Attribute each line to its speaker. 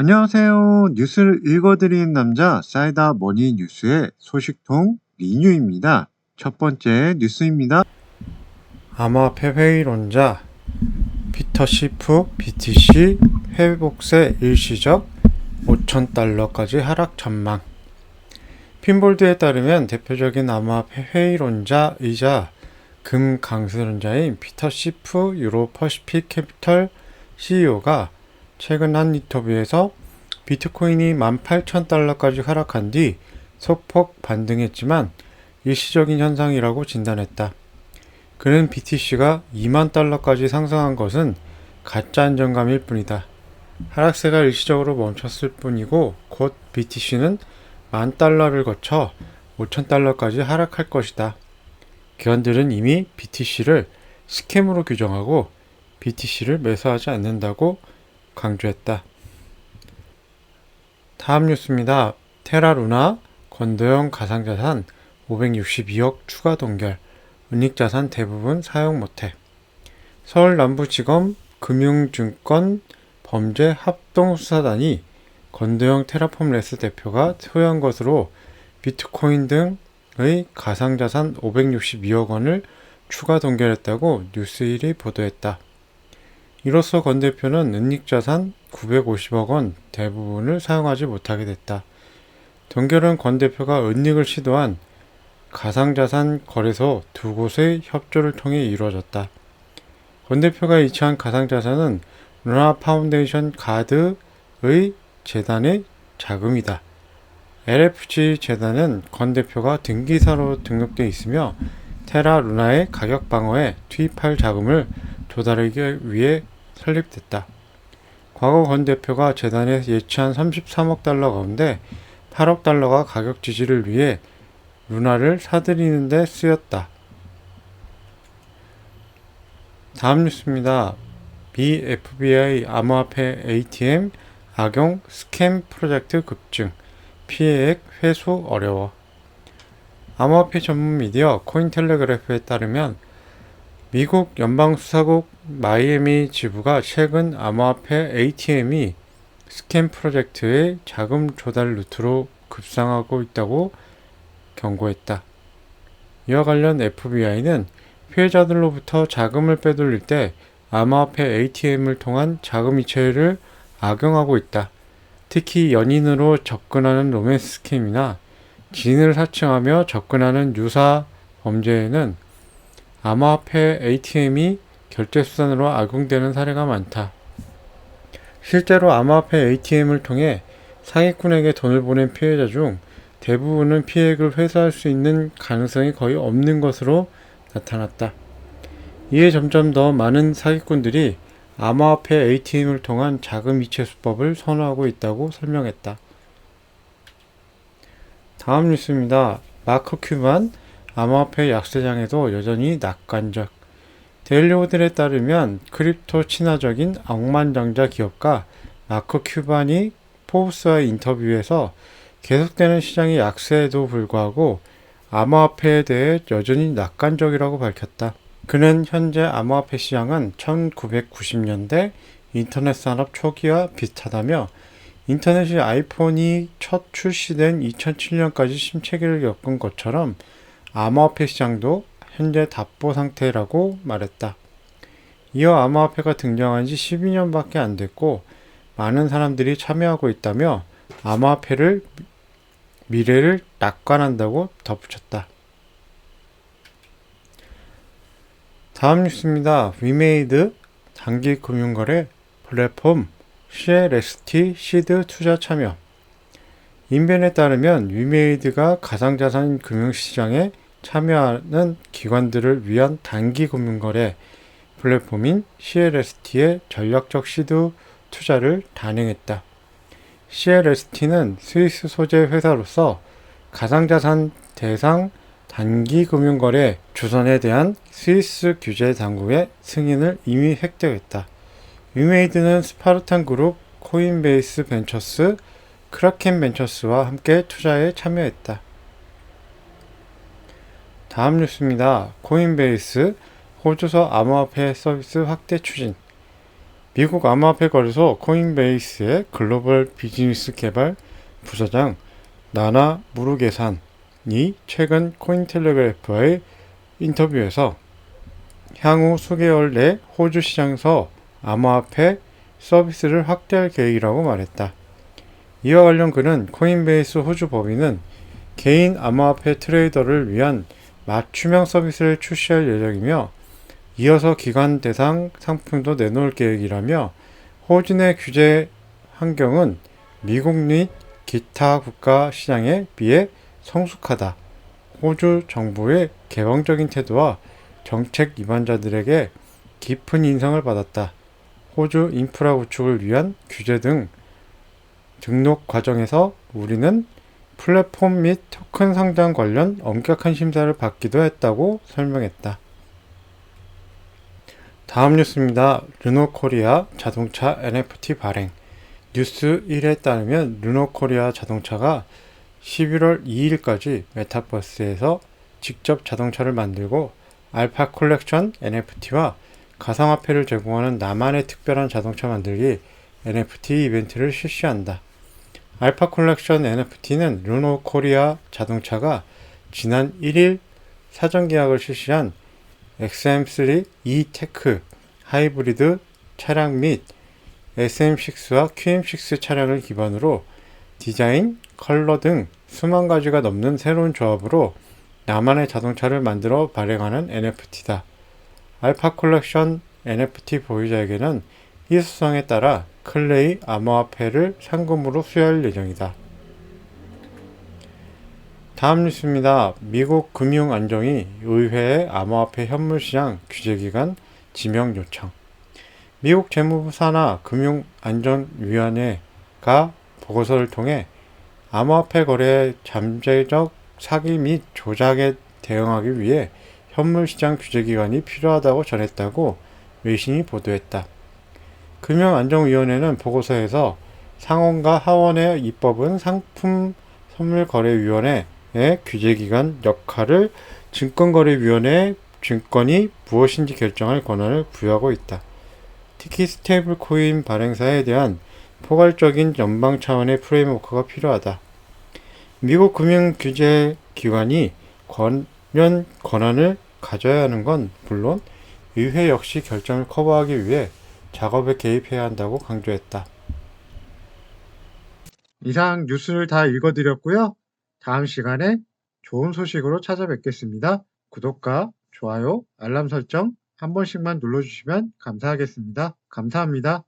Speaker 1: 안녕하세요. 뉴스를 읽어드리는 남자 사이다 머니 뉴스의 소식통 리뉴입니다. 첫 번째 뉴스입니다.
Speaker 2: 암호화폐 회의론자 피터 시프 BTC 회복세 일시적 5,000달러까지 하락 전망 핀볼드에 따르면 대표적인 암호화폐 회의론자이자 금 강세론자인 피터 시프 유로 퍼시픽 캐피털 CEO가 최근 한 인터뷰에서 비트코인이 18,000달러까지 하락한 뒤 소폭 반등했지만 일시적인 현상이라고 진단했다. 그는 BTC가 2만 달러까지 상승한 것은 가짜 안정감일 뿐이다. 하락세가 일시적으로 멈췄을 뿐이고 곧 BTC는 만 달러를 거쳐 5천 달러까지 하락할 것이다. 기관들은 이미 BTC를 스캠으로 규정하고 BTC를 매수하지 않는다고 강조했다. 다음 뉴스입니다. 테라루나 건도형 가상자산 562억 추가 동결, 은닉자산 대부분 사용 못해. 서울 남부지검 금융증권 범죄 합동수사단이 건도형 테라폼 레스 대표가 소유한 것으로 비트코인 등의 가상자산 562억 원을 추가 동결했다고 뉴스일이 보도했다. 이로써 건 대표는 은닉자산 950억 원 대부분을 사용하지 못하게 됐다. 동결은 건 대표가 은닉을 시도한 가상자산 거래소 두 곳의 협조를 통해 이루어졌다. 권 대표가 이체한 가상자산은 루나 파운데이션 가드의 재단의 자금이다. LFG 재단은 권 대표가 등기사로 등록되어 있으며 테라 루나의 가격 방어에 투입할 자금을 조달하기 위해 설립됐다. 과거 권 대표가 재단에 예치한 33억 달러 가운데 8억 달러가 가격 지지를 위해 루나를 사들이는 데 쓰였다. 다음 뉴스입니다. BFBI 암호화폐 ATM 악용 스캠 프로젝트 급증 피해액 회수 어려워 암호화폐 전문 미디어 코인텔레그래프에 따르면 미국 연방수사국 마이애미 지부가 최근 암호화폐 ATM이 스캠 프로젝트의 자금 조달 루트로 급상하고 있다고 경고했다. 이와 관련 FBI는 피해자들로부터 자금을 빼돌릴 때 암호화폐 ATM을 통한 자금 이체를 악용하고 있다. 특히 연인으로 접근하는 로맨스 스캠이나 지인을 사칭하며 접근하는 유사 범죄에는 암호화폐 ATM이 결제 수단으로 악용되는 사례가 많다. 실제로 암호화폐 ATM을 통해 사기꾼에게 돈을 보낸 피해자 중 대부분은 피해액을 회수할 수 있는 가능성이 거의 없는 것으로 나타났다. 이에 점점 더 많은 사기꾼들이 암호화폐 ATM을 통한 자금 이체 수법을 선호하고 있다고 설명했다. 다음 뉴스입니다. 마크 큐반 암호화폐 약세장에도 여전히 낙관적. 데일리오들에 따르면 크립토 친화적인 억만장자 기업가 마크 큐반이 포브스와의 인터뷰에서 계속되는 시장의 약세에도 불구하고 암호화폐에 대해 여전히 낙관적이라고 밝혔다. 그는 현재 암호화폐 시장은 1990년대 인터넷 산업 초기와 비슷하다며 인터넷이 아이폰이 첫 출시된 2007년까지 심체기를 겪은 것처럼 암호화폐 시장도 현재 답보 상태라고 말했다. 이어 암호화폐가 등장한 지 12년밖에 안 됐고 많은 사람들이 참여하고 있다며 암호화폐를 미래를 낙관한다고 덧붙였다. 다음 뉴스입니다. 위메이드 장기 금융거래 플랫폼 CLST 시드 투자 참여 인벤에 따르면 위메이드가 가상자산 금융시장에 참여하는 기관들을 위한 단기 금융거래 플랫폼인 CLST의 전략적 시드 투자를 단행했다. CLST는 스위스 소재 회사로서 가상자산 대상 단기 금융거래 주선에 대한 스위스 규제 당국의 승인을 이미 획득했다. 위메이드는 스파르탄 그룹, 코인베이스 벤처스, 크라켄 벤처스와 함께 투자에 참여했다. 다음 뉴스입니다. 코인베이스 호주서 암호화폐 서비스 확대 추진 미국 암호화폐 거래소 코인베이스의 글로벌 비즈니스 개발 부사장 나나 무르게산이 최근 코인텔레그래프와의 인터뷰에서 향후 수개월 내 호주 시장에서 암호화폐 서비스를 확대할 계획이라고 말했다. 이와 관련 그는 코인베이스 호주 법인은 개인 암호화폐 트레이더를 위한 맞춤형 서비스를 출시할 예정이며 이어서 기관 대상 상품도 내놓을 계획이라며 내 규제 환경은 미국 및 기타 국가 시장에 비해 성숙하다. 호주 정부의 개방적인 태도와 정책 위반자들에게 깊은 인상을 받았다. 호주 인프라 구축을 위한 규제 등 등록 과정에서 우리는 플랫폼 및 토큰 상장 관련 엄격한 심사를 받기도 했다고 설명했다. 다음 뉴스입니다. 르노코리아 자동차 NFT 발행. 뉴스 1에 따르면 르노코리아 자동차가 11월 2일까지 메타버스에서 직접 자동차를 만들고 알파 콜렉션 NFT와 가상화폐를 제공하는 나만의 특별한 자동차 만들기 NFT 이벤트를 실시한다. 알파 콜렉션 NFT는 르노 코리아 자동차가 지난 1일 사전 계약을 실시한 XM3 E-테크 하이브리드 차량 및 SM6와 QM6 차량을 기반으로 디자인, 컬러 등 수만 가지가 넘는 새로운 조합으로 나만의 자동차를 만들어 발행하는 NFT다. 알파 콜렉션 NFT 보유자에게는 이 수성에 따라 클레이 암호화폐를 상금으로 수여할 예정이다. 다음 뉴스입니다. 미국 금융안정위 의회의 암호화폐 현물시장 규제기간 지명 요청. 미국 재무부 산하 금융안전위원회가 보고서를 통해 암호화폐 거래의 잠재적 사기 및 조작에 대응하기 위해 현물시장 규제기관이 필요하다고 전했다고 외신이 보도했다. 금융안정위원회는 보고서에서 상원과 하원의 입법은 상품 선물거래위원회의 규제기관 역할을 증권거래위원회에 증권이 무엇인지 결정할 권한을 부여하고 있다. 특히 스테이블 코인 발행사에 대한 포괄적인 연방 차원의 프레임워크가 필요하다. 미국 금융규제기관이 관련 권한을 가져야 하는 건 물론 의회 역시 결정을 커버하기 위해 작업에 개입해야 한다고 강조했다.
Speaker 1: 이상 뉴스를 다 읽어드렸고요. 다음 시간에 좋은 소식으로 찾아뵙겠습니다. 구독과 좋아요, 알람 설정 한 번씩만 눌러주시면 감사하겠습니다. 감사합니다.